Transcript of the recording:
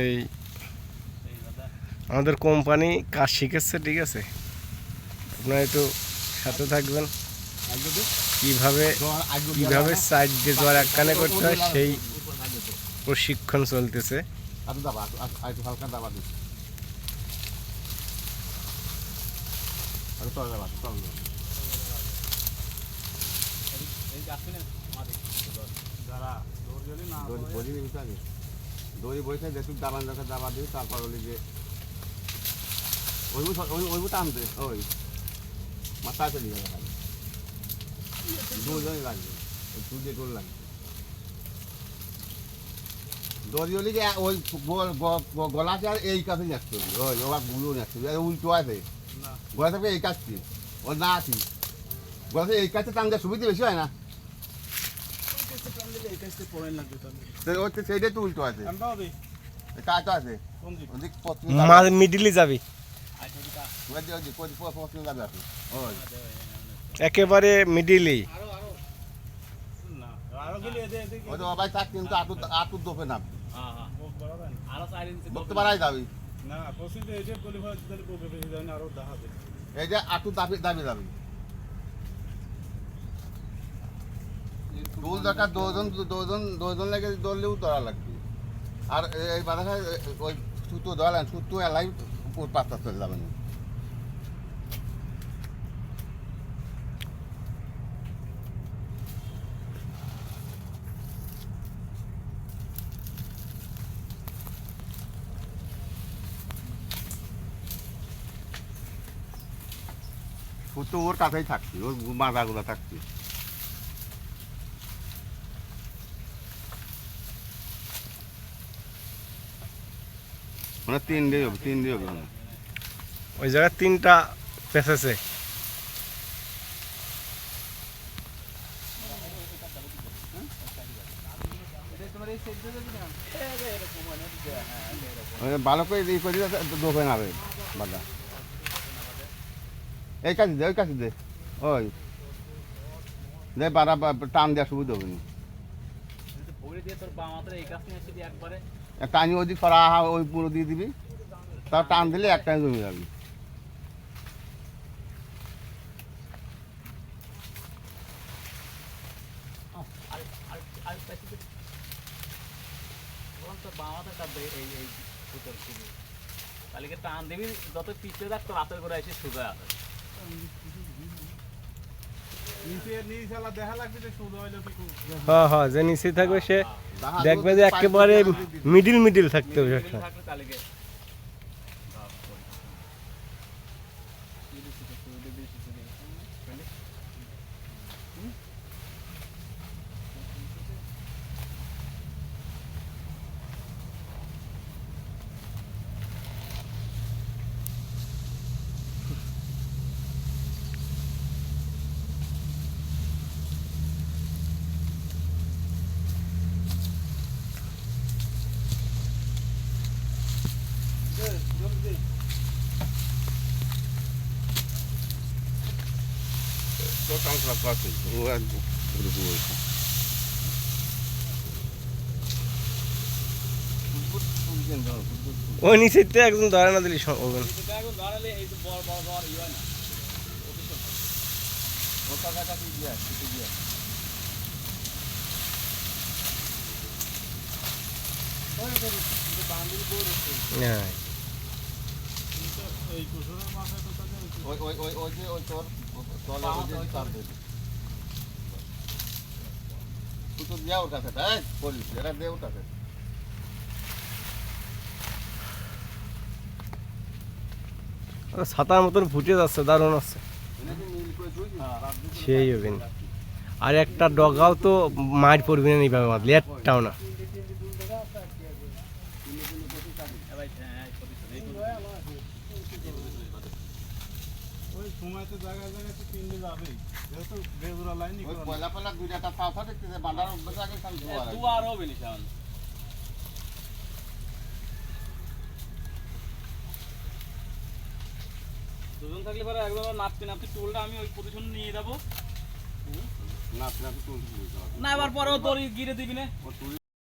এই আমাদের কোম্পানি কাজ শিখেছে ঠিক আছে? আপনারা একটু সাথে থাকবেন। কীভাবে কীভাবে সাইড দিয়ে জোয়ার একখানে করতে হয় সেই প্রশিক্ষণ চলতেছে। আরও দাবা আর একটু হালকা দাবা দিস আরও তল দাবা তল দাবা দড়ি বলি দিবি তো আগে দড়ি বইছে যে দাবান দেখা দাবা দিবি তারপর হলি যে ওইবু ওই ওইবু টানতে ওই। মাথা চলে যাবে খালি। দুজনই লাগবে তুই দিয়ে গোল লাগবে। দড়ি হলি যে ওই গলাতে আর এই কাছে যাচ্ছে ওই ওবারগুলো যাচ্ছে উল্টো আছে। গলা থাকবে এই কাছটি ও না আছি। গলা থেকে এই কাছে টানলে সুবিধা বেশি হয় না? ওর সেইটাই তো উল্টো আছে। কাজ আছে। মিডিলে যাবি। যাবে একেবারে মিডিলেই। যাবি। এই যে আটু দাবি দাবি দাবি দুল দরকার, দুজন দুজন দুজন লেগে দৌড়লেও ধরা লাগবে। আর এই বাধা ওই সুতো ধরালেন সুতো এলাই উপর পাতা চলে যাবে না। সুতো ওর কাছেই থাকছে, ওর মাদাগুলো থাকছে। মানে তিন দিয়ে হবে তিন দিয়ে হবে মানে। ওই জায়গায় তিনটা পেঁচেছে ওই ভালো করে ই করে দোবে না রে বাদা এই কাছে দে ওই কাছে দে। ওই। দে বাড়া বা- টান দেওয়া সুবিধা হবে না। একটা আনি ওদিক করা ওই পুরো দিয়ে দিবি তার টান দিলে একটাই জমে যাবে। কালকে টান দিবি? যত পিছিয়ে থাকতো রাতের করে এসে সোজা আসে হ্যাঁ হ্যাঁ যে নিচে থাকবে সে দেখবে যে একেবারে মিডিল মিডিল থাকতে হবে সবসময়। থাকলে কালকে তো কাম করা করছে ও একদম পুরো পুরো ওই নিচেতে একদম না দিলি হবে না। তো হয় ওই ওই ওই ছাতার মতন ফুটে যাচ্ছে, দারুণ আছে সেই হবে। আর একটা ডগাও তো মার পড়বি না এইভাবে মারলে, একটাও না এ ভাই এই প্রতি এই ওই পয়লা পয়লা দুইটা পাওয়া দেখতেছে বান্দার অভ্যাস আগে খান দুয়ার হবে নিশান দুজন থাকলে পরে একদম নাপতে নাপতে টোলটা আমি ওই পজিশন নিয়ে যাব। না না এবার পরেও তোর গিরে দিবি না।